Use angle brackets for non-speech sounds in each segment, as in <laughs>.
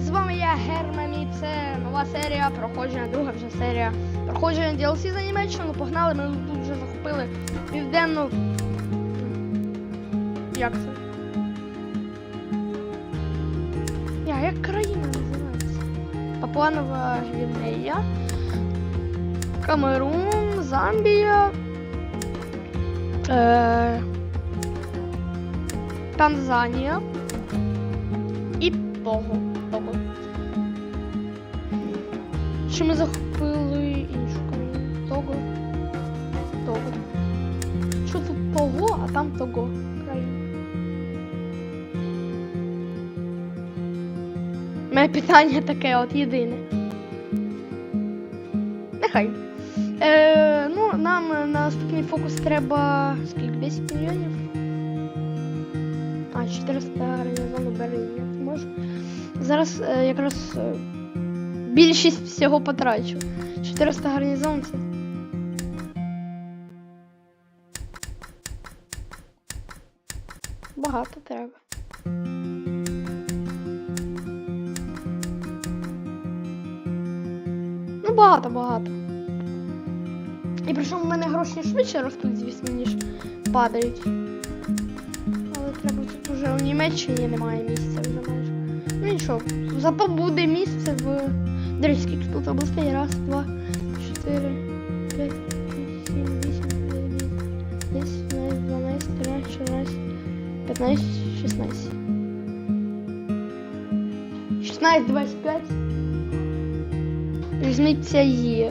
з вами я Герман і це нова серія, проходження, друга вже серія. Проходження DLC за Німеччину. Погнали, ми тут вже захопили південну. Як це? Я, як країна називається? Папуанова Гвінея, Камерун, Замбія. Е... Танзанія і Того. Того. Ми захопили іншу країну. Того. Того. Що тут того, а там того країна. Мене питання таке от єдине. Нехай. Е, ну, нам на наступний фокус треба скільки? 10 мільйонів? А, 400 гарнізону Берліні. Можу. Зараз е, якраз е, більшість всього потрачу. 400 гарнізон це. Багато треба. Ну, багато, багато. І причому в мене гроші швидше ростуть, звісно, ніж падають. Але треба тут уже у Німеччині немає місця вже майже. Ну нічого, зато буде місце в. До речі, скільки тут областей? Раз, два, чотири, п'ять, шість, сім, вісім, дев'ять, десять, одинадцять, дванадцять, тринадцять, чотирнадцять, п'ятнадцять, шістнадцять. Шістнадцять, двадцять п'ять. Різниця є.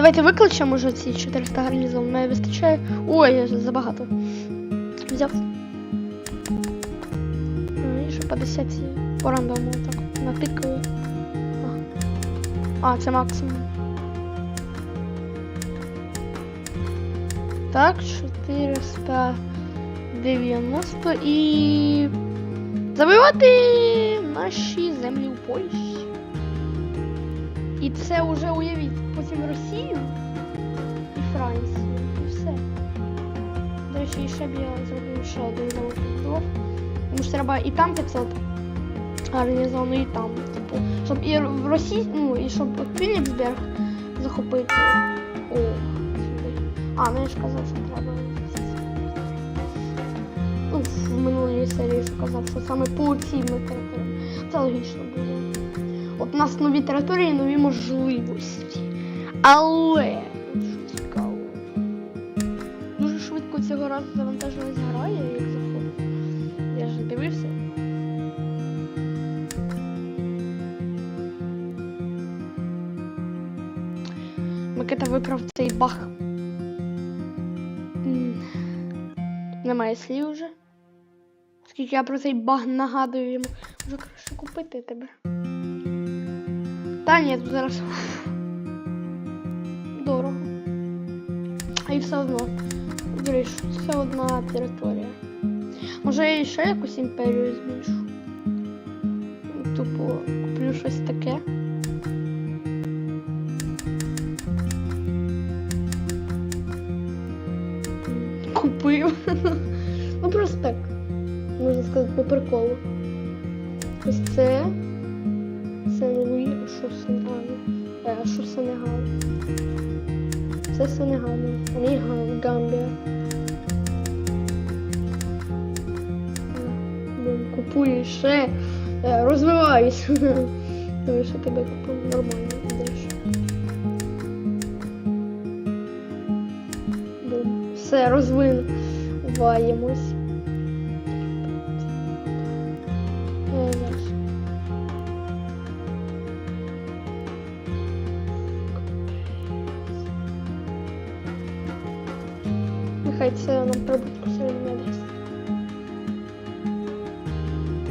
Давайте викличемо вже ці 400 гарнізон. Мене вистачає. Ой, я забагато. Взяв. Ну, ще 50 по рандому так натикаю. А, це максимум. Так, 490 і завоювати наші землі у Польщі. І це вже уявіть потім Росію і Францію. І все. До речі, і ще б я зробив ще один завод. Тому що треба і там 500 гарнізону, і там. Типу, щоб і в Росії, ну і щоб Кінігсберг захопити. О, сюди. А, ну я ж казав, що треба. Ну, в минулій серії ж казав, що саме по цим територіям. Це логічно було. От у нас нові території, нові можливості. Але що цікаво. Дуже швидко цього разу завантаженість грає, як заходить. Я ж дивився. Микита виправ цей баг. Немає слів вже. Скільки я про цей баг нагадую йому. Вже краще купити тебе. Та ні, тут зараз все одно. Дивись, це одна територія. Може я ще якусь імперію збільшу. Тупо куплю щось таке. Купив. Ну просто так. Можна сказати, по приколу. Ось це. Сен-Луї, а що Сенегал? Е, а що Сенегал? Це Сенегал, а не Гам- Гамбія. Купую ще, е, розвиваюсь. <laughs> Тому що тебе купив нормально. Все, розвиваємось.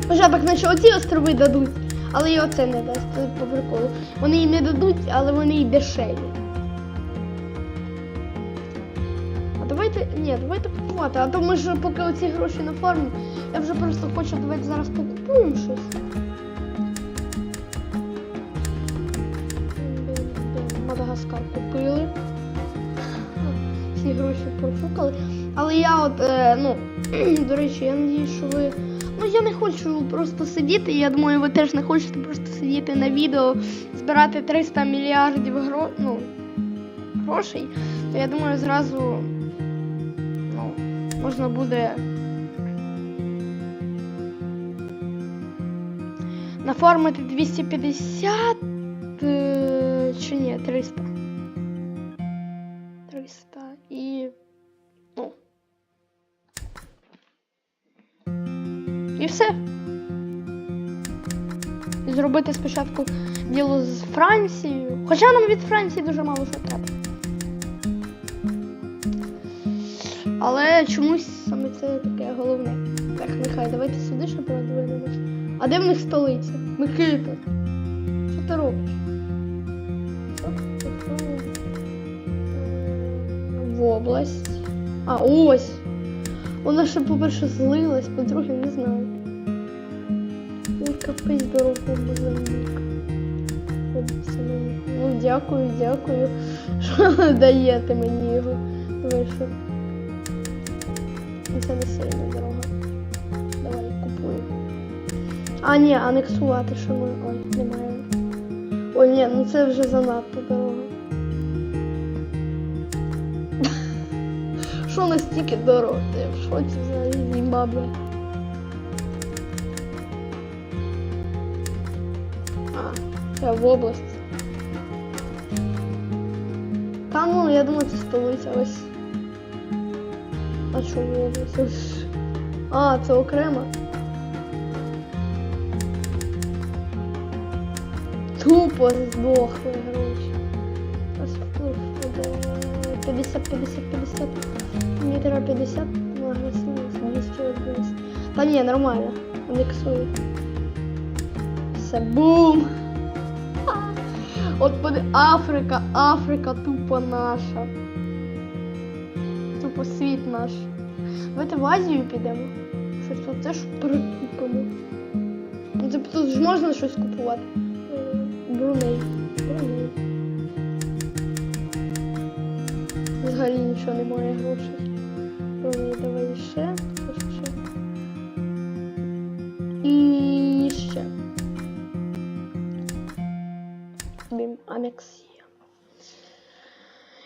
Хоча наче оці острови дадуть, але і оце не дасть, це по приколу. Вони і не дадуть, але вони і дешеві. А давайте. Ні, давайте купувати. А то ми ж поки оці гроші на фарму, я вже просто хочу, давайте зараз покупуємо щось. Мадагаскар купили. ці гроші профукали. Але я от, е, ну, до речі, я надіюсь, що ви. Ну, я не хочу просто сидіти. Я думаю, ви теж не хочете просто сидіти на відео, збирати 300 мільярдів гро... ну, грошей. То я думаю, зразу ну, можна буде наформити 250 е, чи ні, 300. 300 і. І все. Зробити спочатку діло з Францією. Хоча нам від Франції дуже мало що треба. Але чомусь саме це таке головне. Так, нехай, давайте сюди ще подивимось. А де в них столиця? Микита. Що ти робиш? В область. А, ось. Вона ще, по-перше, злилась, по-друге, не знаю. Ой, капець дорогу Мозамбік. Ну, дякую, дякую, що даєте мені його. Що. Ну, Це не сильно дорога. Давай, купую. А, ні, анексувати, що ми. Ой, немає. Ой, ні, ну це вже занадто дорого. Що настільки дорого? Я в шоці взагалі Зімбабве. А, я в область. Та ну, я думаю, це столиця ось. А що в область? Ось. А, це окремо. Тупо здохли гроші. Ось вплив буде 50, 50, 50. Мені треба 50 на агресивність, 211. Та ні, нормально. Індексую. Все, бум! <laughs> От буде Африка, Африка тупо наша. Тупо світ наш. Давайте в Азію підемо. Щось тут теж прикупимо. Типу тут ж можна щось купувати. Бруней. Взагалі нічого немає грошей. Бруней, давай ще. Ще? І ще. Бім, анексія.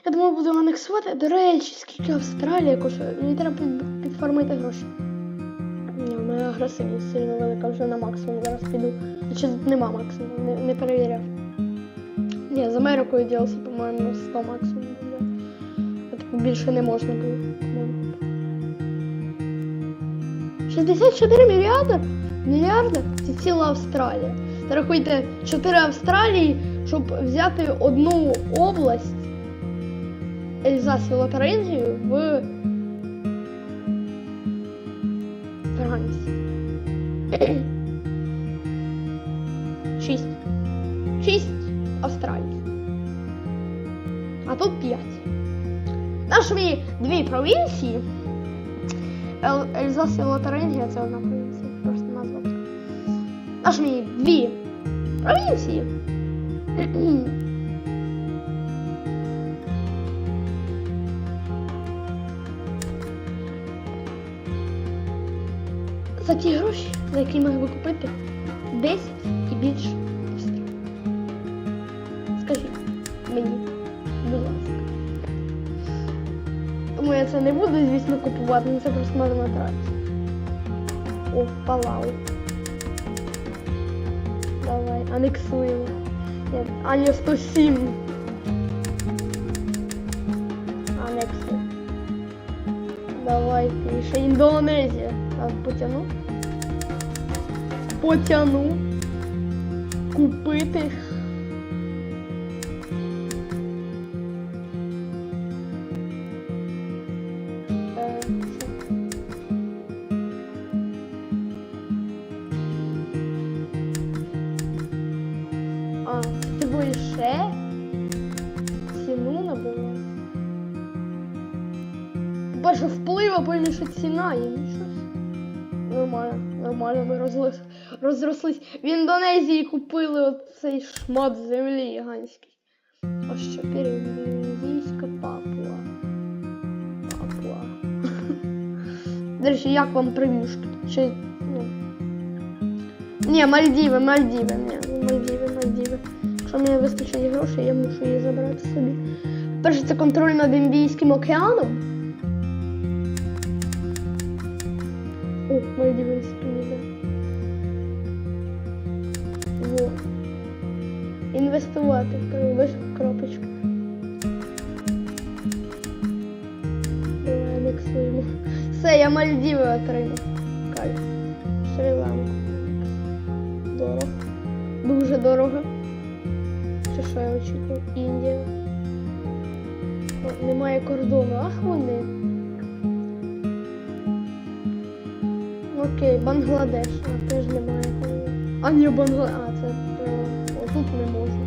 Я думаю, буду анексувати. До речі, скільки Австралія коштує. Мені треба під- підформити гроші. Ні, у мене агресивність сильно велика, вже на максимум зараз піду. Чи нема максимуму, не, не перевіряв. Ні, з Америкою ділося, по-моєму, 100 максимум більше не можна було. 64 мільярди? Мільярди? Це ціла Австралія. Рахуйте, 4 Австралії, щоб взяти одну область Ельзас і Лотарингію в Франції. Шість. Шість Австралій. А тут п'ять. Наші дві провінції. Ел- Ельзас і Лотарингія це одна провінція. Просто назва. Наші дві провінції. <clears throat> За ті гроші, за які могли купити 10 і більше купувати, ну це просто можна тратити. О, палау. Давай, анексуємо. Нет, а не 107. Анекси. Давай, ще Індонезія. Так, потяну. Потяну. Купити. Перше вплив, а потім ціна є. Собі. Нормально, нормально, ми розрослись. розрослись. В Індонезії купили оцей шмат землі гігантський. Ось що індонезійська папуа. <laughs> До речі, як вам прев'юшки? Чи. Ну... Ні, Мальдіви, Мальдіви, ні, Мальдіви, Мальдіви. Якщо мені вистачить грошей, я мушу її забрати собі. Перше, це контроль над Індійським океаном. О, Мальдіви спініде. Во. Інвестувати в кропочку. Давай міксуємо. Все, я Мальдіви отримав. Кайф. Шрі-Ланку. Дорого. Дуже дорого. Це що я очікував? Індія. О, немає кордону. Ах вони. Окей, Бангладеш. А теж немає. А ні, Бангладеш. А, це е, отут не можу.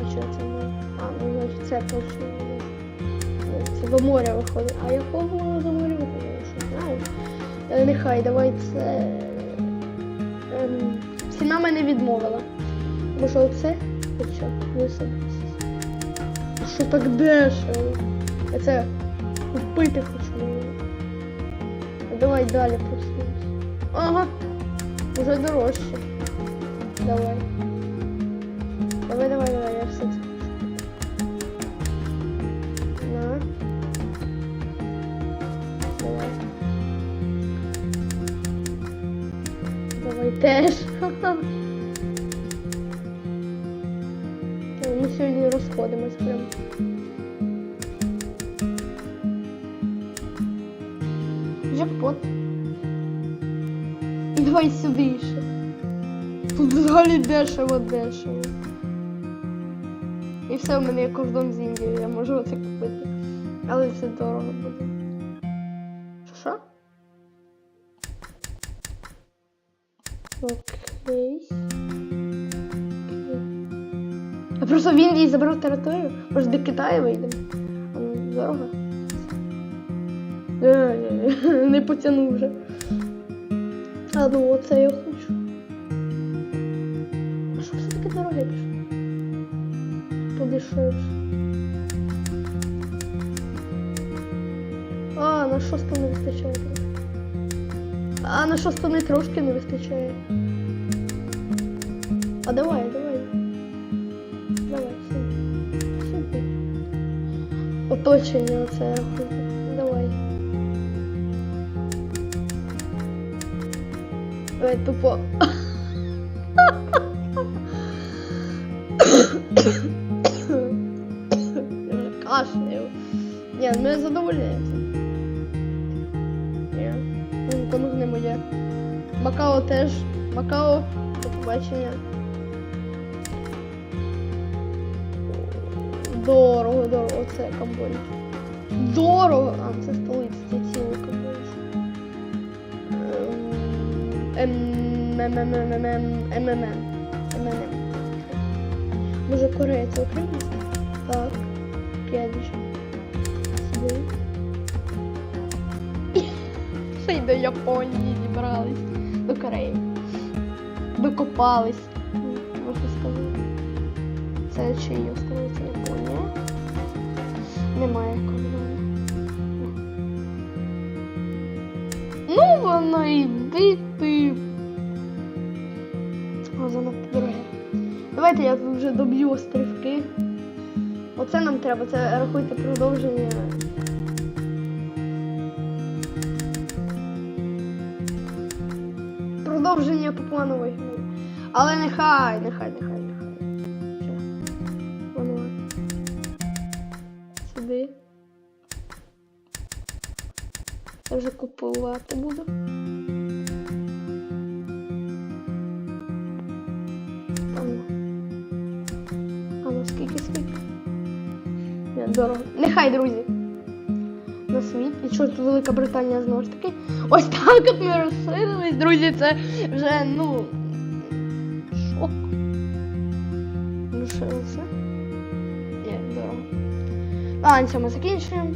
А що це не? А, ну значить це точно не можу. Це до моря виходить. А якого до моря виходить? Що знаю? Е, Нехай, давай це. Ем, ціна мене відмовила. Може оце? Оце, висадитися. Що так дешево? Це купити хочу. Давай далі. Ага. Уже дорожче. Давай. Давай, давай, давай, я все. На. Давай. Давай теж. <laughs> Ми сьогодні розходимось прям. Давай сюди. Тут взагалі дешево дешево. І все, у мене є кордон з Індією, я можу оце купити. Але це дорого буде. Що що? Окей. Я просто в Індії забрав територію. Може до Китаю вийдемо. А ну, дорого. Е, ні, <laughs> Не потягну вже. А ну оце я хочу. А що все таке дороге пішло? Подешевше. А, на шосту не вистачає. А на шосту трошки не вистачає. А давай, давай. Давай, сюди. Сюди. Оточення оце я хочу. Давай тупо. Я кашляю. Ні, ми задовольняємося. Ні. Ну, Комусь не моє. Макао теж. Макао, до побачення. Дорого, дорого, це Камбоджа. Дорого! А, це столиця, МММ. Може Корея це Україна? Так. Кедж. Сюди. Ще й до Японії дібрались. До Кореї. Докопались. Можна сказати. Це чиї столиця Японія? Немає кордону. Ну воно йди ти. О, занадто. Давайте я тут вже доб'ю острівки. Оце нам треба, це рахуйте продовження. Продовження Папуанової гри. Але нехай, нехай, нехай, нехай. Сюди. Я вже купувати буду. Дорого. Нехай, друзі. На світ. І що тут Велика Британія знову ж таки. Ось так от ми розширились, друзі. Це вже, ну. Шок. Ну що, все? Є, дорого. А, на цьому закінчуємо.